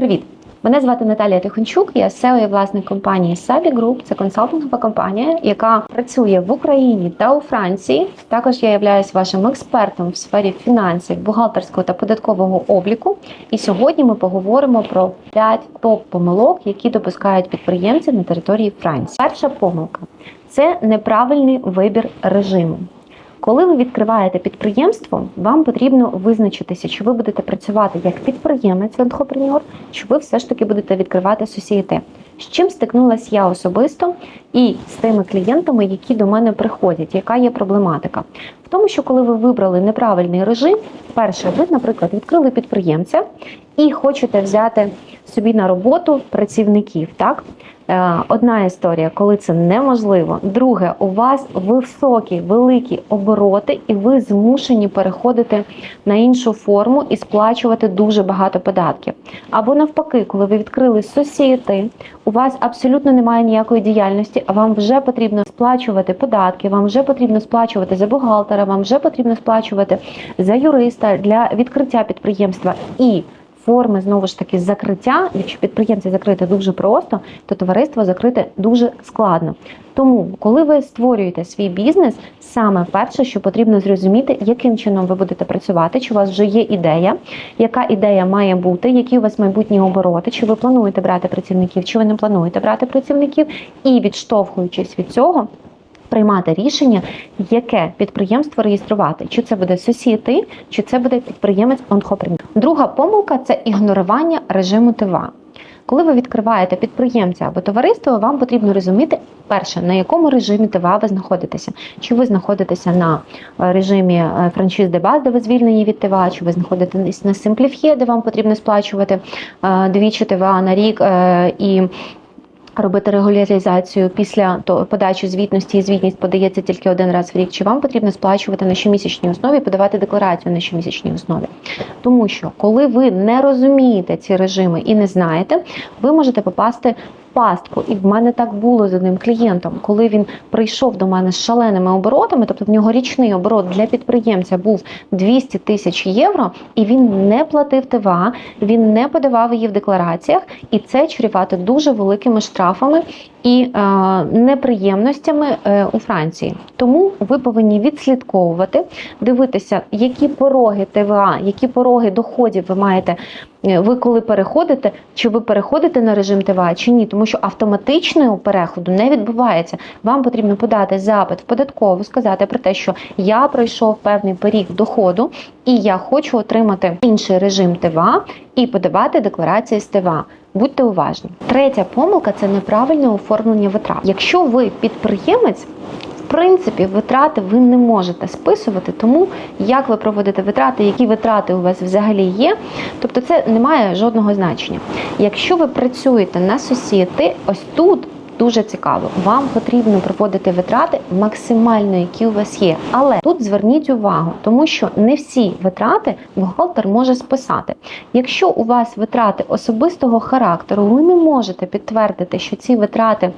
Привіт! Мене звати Наталія Тихончук, я SEO і власник компанії Savvy Group. Це консалтингова компанія, яка працює в Україні та у Франції. Також я являюсь вашим експертом в сфері фінансів, бухгалтерського та податкового обліку. І сьогодні ми поговоримо про 5 топ-помилок, які допускають підприємці на території Франції. Перша помилка це неправильний вибір режиму. Коли ви відкриваєте підприємство, вам потрібно визначитися, чи ви будете працювати як підприємець entrepreneur, чи ви все ж таки будете відкривати сосієте. З чим стикнулася я особисто і з тими клієнтами, які до мене приходять, яка є проблематика? В тому, що коли ви вибрали неправильний режим, перше, ви, наприклад, відкрили підприємця і хочете взяти собі на роботу працівників, так? Е, Одна історія, коли це неможливо. Друге, у вас високі, великі обороти, і ви змушені переходити на іншу форму і сплачувати дуже багато податків. Або навпаки, коли ви відкрили сосієти, у вас абсолютно немає ніякої діяльності, а вам вже потрібно сплачувати податки, вам вже потрібно сплачувати за бухгалтера, вам вже потрібно сплачувати за юриста для відкриття підприємства. І форми знову ж таки закриття. Якщо підприємці закрити дуже просто, то товариство закрити дуже складно. Тому, коли ви створюєте свій бізнес, саме перше, що потрібно зрозуміти, яким чином ви будете працювати, чи у вас вже є ідея, яка ідея має бути, які у вас майбутні обороти, чи ви плануєте брати працівників, чи ви не плануєте брати працівників, і відштовхуючись від цього. Приймати рішення, яке підприємство реєструвати, чи це буде сосієти, чи це буде підприємець онхопринт. Друга помилка це ігнорування режиму ТВА. Коли ви відкриваєте підприємця або товариство, вам потрібно розуміти перше, на якому режимі ТВА ви знаходитеся. Чи ви знаходитеся на е, режимі е, франшиз де баз, де ви звільнені від ТВА, чи ви знаходитесь на Simplify, де вам потрібно сплачувати е, двічі ТВА на рік і робити регуляризацію після то- подачі звітності, і звітність подається тільки один раз в рік. Чи вам потрібно сплачувати на щомісячній основі, подавати декларацію на щомісячній основі? Тому що коли ви не розумієте ці режими і не знаєте, ви можете попасти пастку. І в мене так було з одним клієнтом, коли він прийшов до мене з шаленими оборотами, тобто в нього річний оборот для підприємця був 200 тисяч євро, і він не платив ТВА, він не подавав її в деклараціях, і це чрівато дуже великими штрафами і е, неприємностями е, у Франції. Тому ви повинні відслідковувати, дивитися, які пороги ТВА, які пороги доходів ви маєте. Е, Ви коли переходите, чи ви переходите на режим ТВА, чи ні, тому що автоматичного переходу не відбувається. Вам потрібно подати запит в податкову, сказати про те, що я пройшов певний поріг доходу, і я хочу отримати інший режим ТВА і подавати декларації з ТВА. Будьте уважні. Третя помилка це неправильне оформлення витрат. Якщо ви підприємець, принципі, витрати ви не можете списувати, тому як ви проводите витрати, які витрати у вас взагалі є, тобто це не має жодного значення. Якщо ви працюєте на сосієти, ось тут. Дуже цікаво, вам потрібно проводити витрати максимально, які у вас є. Але тут зверніть увагу, тому що не всі витрати бухгалтер може списати. Якщо у вас витрати особистого характеру, ви не можете підтвердити, що ці витрати.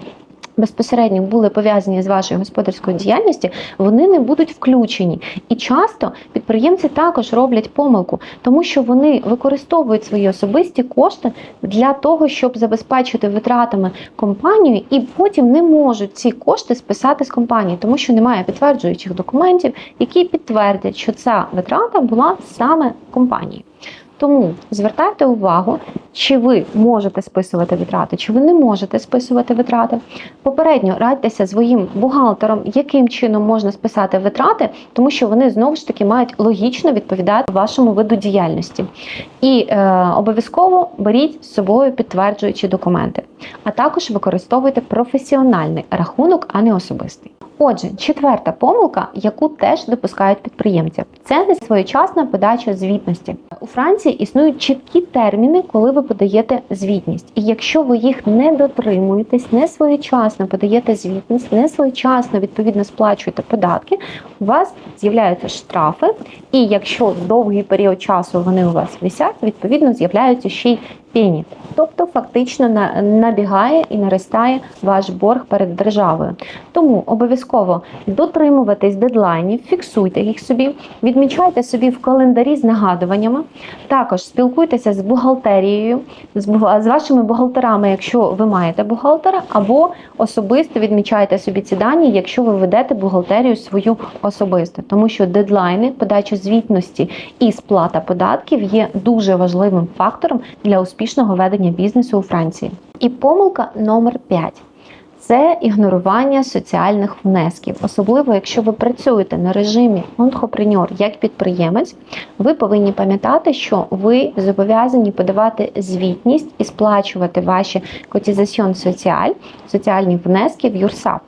Безпосередньо були пов'язані з вашою господарською діяльністю, вони не будуть включені. І часто підприємці також роблять помилку, тому що вони використовують свої особисті кошти для того, щоб забезпечити витратами компанію, і потім не можуть ці кошти списати з компанії, тому що немає підтверджуючих документів, які підтвердять, що ця витрата була саме компанії. Тому звертайте увагу, чи ви можете списувати витрати, чи ви не можете списувати витрати. Попередньо радьтеся своїм бухгалтером, яким чином можна списати витрати, тому що вони знову ж таки мають логічно відповідати вашому виду діяльності. І е, обов'язково беріть з собою підтверджуючі документи, а також використовуйте професіональний рахунок, а не особистий. Отже, четверта помилка, яку теж допускають підприємці, це несвоєчасна подача звітності. У Франції існують чіткі терміни, коли ви подаєте звітність. І якщо ви їх не дотримуєтесь, не своєчасно подаєте звітність, не своєчасно відповідно сплачуєте податки, у вас з'являються штрафи. І якщо довгий період часу вони у вас висять, відповідно з'являються ще й пені. Тобто фактично набігає і наростає ваш борг перед державою. Тому обов'язково дотримуватись дедлайнів, фіксуйте їх собі, відмічайте собі в календарі з нагадуваннями. Також спілкуйтеся з бухгалтерією, з, вашими бухгалтерами, якщо ви маєте бухгалтера, або особисто відмічайте собі ці дані, якщо ви ведете бухгалтерію свою особисто, тому що дедлайни, подача звітності і сплата податків є дуже важливим фактором для успішного ведення бізнесу у Франції. І помилка номер 5 це ігнорування соціальних внесків, особливо якщо ви працюєте на режимі entrepreneur як підприємець, ви повинні пам'ятати, що ви зобов'язані подавати звітність і сплачувати ваші котізаціон соціаль, соціальні внески в ЮРСАП.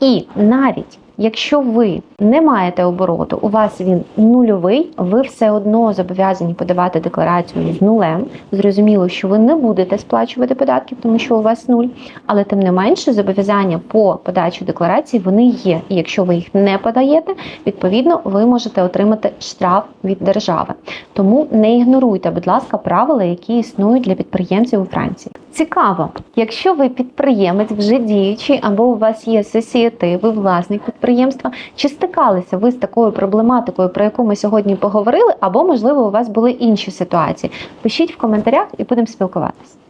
І навіть якщо ви не маєте обороту, у вас він нульовий, ви все одно зобов'язані подавати декларацію з нулем. Зрозуміло, що ви не будете сплачувати податків, тому що у вас нуль, але тим не менше зобов'язання по подачі декларації вони є. І якщо ви їх не подаєте, відповідно ви можете отримати штраф від держави. Тому не ігноруйте, будь ласка, правила, які існують для підприємців у Франції. Цікаво, якщо ви підприємець вже діючий, або у вас є сесіяти, ви власник підприємства, чи стикалися ви з такою проблематикою, про яку ми сьогодні поговорили, або можливо у вас були інші ситуації? Пишіть в коментарях і будемо спілкуватися.